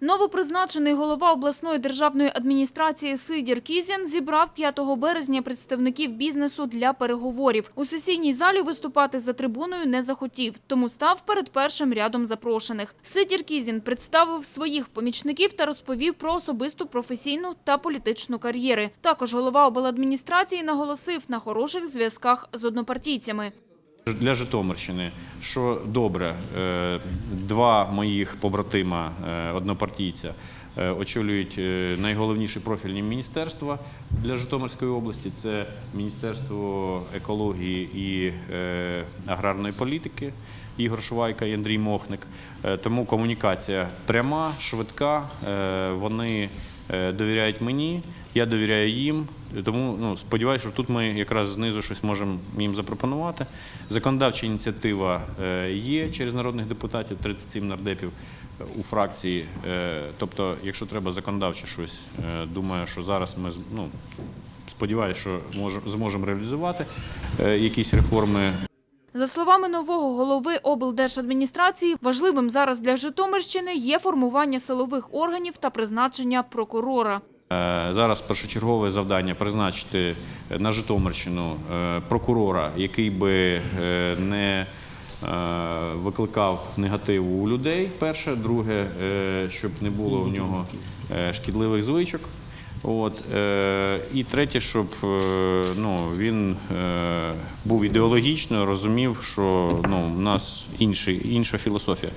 Новопризначений голова обласної державної адміністрації Сидір Кізін зібрав 5 березня представників бізнесу для переговорів. У сесійній залі виступати за трибуною не захотів, тому став перед першим рядом запрошених. Сидір Кізін представив своїх помічників та розповів про особисту професійну та політичну кар'єри. Також голова обладміністрації наголосив на хороших зв'язках з однопартійцями. Для Житомирщини, що добре, е, два моїх побратима е, однопартійця е, очолюють найголовніші профільні міністерства для Житомирської області. Це Міністерство екології і аграрної політики. Ігор Швайка і Андрій Мохник. Тому комунікація пряма, швидка. Вони довіряють мені, я довіряю їм. Тому ну, сподіваюся, що тут ми якраз знизу щось можемо їм запропонувати. Законодавча ініціатива е, є через народних депутатів, 37 нардепів е, у фракції. Е, Тобто, якщо треба законодавче щось, е, думаю, що зараз ми ну, сподіваюся, що може- зможемо реалізувати е, якісь реформи За словами нового голови облдержадміністрації, важливим зараз для Житомирщини є формування силових органів та призначення прокурора. Е, Зараз першочергове завдання призначити на Житомирщину е, прокурора, який би е, не викликав негативу у людей. Перше, друге, щоб не було в нього шкідливих звичок. От, е, і третє, щоб е, ну, він е, був ідеологічно, розумів, що ну, у нас інший, інша філософія.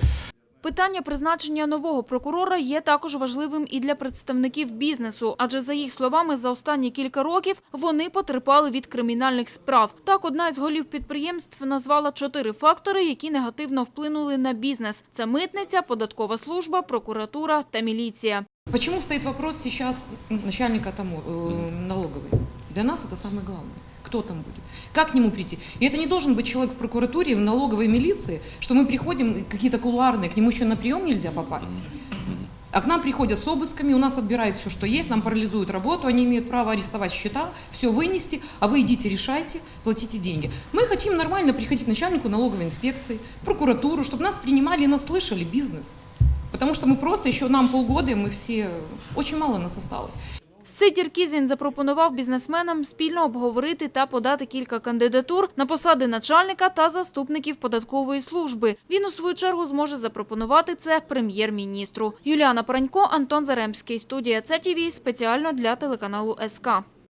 Питання призначення нового прокурора є також важливим і для представників бізнесу, адже за їх словами, за останні кілька років вони потерпали від кримінальних справ. Так, одна із голів підприємств назвала чотири фактори, які негативно вплинули на бізнес: це митниця, податкова служба, прокуратура та міліція. Почему стоит вопрос сейчас начальника там, э, налоговой? Для нас это самое главное. Кто там будет? Как к нему прийти? И это не должен быть человек в прокуратуре, в налоговой милиции, что мы приходим какие-то кулуарные, к нему еще на прием нельзя попасть. А к нам приходят с обысками, у нас отбирают все, что есть, нам парализуют работу, они имеют право арестовать счета, все вынести, а вы идите, решайте, платите деньги. Мы хотим нормально приходить начальнику налоговой инспекции, прокуратуру, чтобы нас принимали и нас слышали, бизнес. Потому что мы просто, еще нам полгода, и мы все, очень мало нас осталось. Сидір Кізін запропонував бізнесменам спільно обговорити та подати кілька кандидатур на посади начальника та заступників податкової служби. Він у свою чергу зможе запропонувати це прем'єр-міністру. Юліана Паранько, Антон Заремський. Студія ЦТВ спеціально для телеканалу СК.